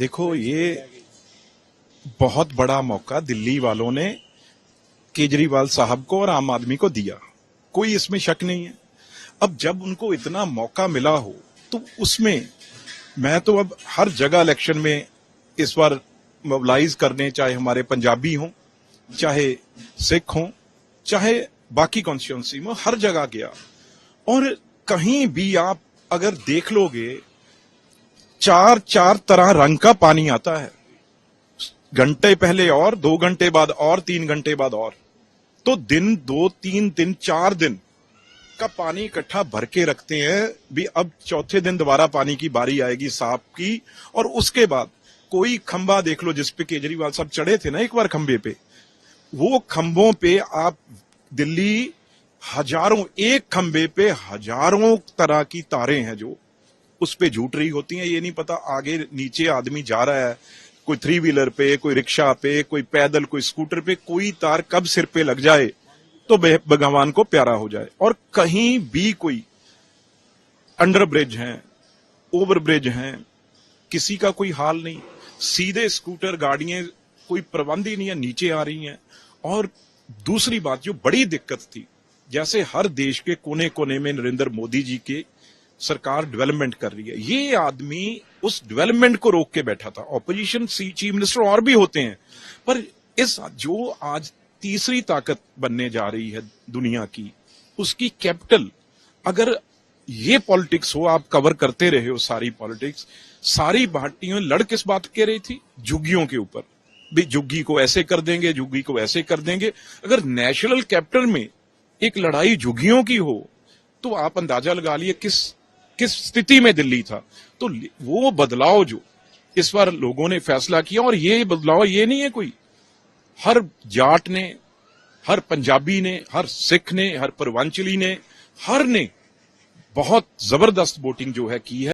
देखो, ये बहुत बड़ा मौका दिल्ली वालों ने केजरीवाल साहब को और आम आदमी को दिया। कोई इसमें शक नहीं है। अब जब उनको इतना मौका मिला हो तो उसमें मैं तो अब हर जगह इलेक्शन में इस बार मोबिलाइज करने, चाहे हमारे पंजाबी हों, चाहे सिख हों, चाहे बाकी कॉन्स्टिट्यूंसी में, हर जगह गया। और कहीं भी आप अगर देख लोगे चार चार तरह रंग का पानी आता है। घंटे पहले और, दो घंटे बाद और, तीन घंटे बाद और। तो दिन, दो, तीन दिन, चार दिन का पानी इकट्ठा भर के रखते हैं, भी अब चौथे दिन दोबारा पानी की बारी आएगी साफ़ की। और उसके बाद कोई खंबा देख लो जिसपे केजरीवाल साहब चढ़े थे ना एक बार खंबे पे, वो खंबों पे आप दिल्ली हज़ारों, एक खंबे पे हज़ारों तरह की तारे हैं जो। उस पे झूठ रही होती हैं, ये नहीं पता, आगे नीचे आदमी जा रहा है, कोई थ्री व्हीलर पे, कोई रिक्शा पे, कोई पैदल, कोई स्कूटर पे, कोई तार कब सिर पे लग जाए तो भगवान को प्यारा हो जाए। और कहीं भी कोई अंडर ब्रिज हैं ओवर ब्रिज हैं, किसी का कोई हाल नहीं। सीधे स्कूटर गाड़ियाँ, कोई प्रबंध ही नहीं है, नीचे आ रही हैं। और दूसरी बात, जो बड़ी दिक्कत थी, जैसे हर देश के कोने कोने में नरेंद्र मोदी जी के सरकार डेवलपमेंट कर रही है। ये आदमी उस डेवलपमेंट को रोक के बैठा था। ऑपोजिशन सी चीफ मिनिस्टर और भी होते हैं। पर इस जो आज तीसरी ताकत बनने जा रही है दुनिया की, उसकी कैपिटल अगर ये पॉलिटिक्स हो, आप कवर करते रहे हो सारी पॉलिटिक्स सारी पार्टियों लड़ किस बात कह रही थी? झुग्गियों के ऊपर। भी झुग्गी को ऐसे कर देंगे, झुग्गी को ऐसे कर देंगे। अगर नेशनल कैपिटल में एक लड़ाई झुग्गियों की हो तो आप अंदाज़ा लगा लिए किस किस स्थिति में दिल्ली था? तो वो बदलाव जो, इस बार लोगों ने फैसला किया और ये बदलाव ये नहीं है कोई। हर जाट ने, हर पंजाबी ने, हर सिख ने, हर पूर्वांचली ने, हर ने बहुत ज़बरदस्त वोटिंग जो है की है।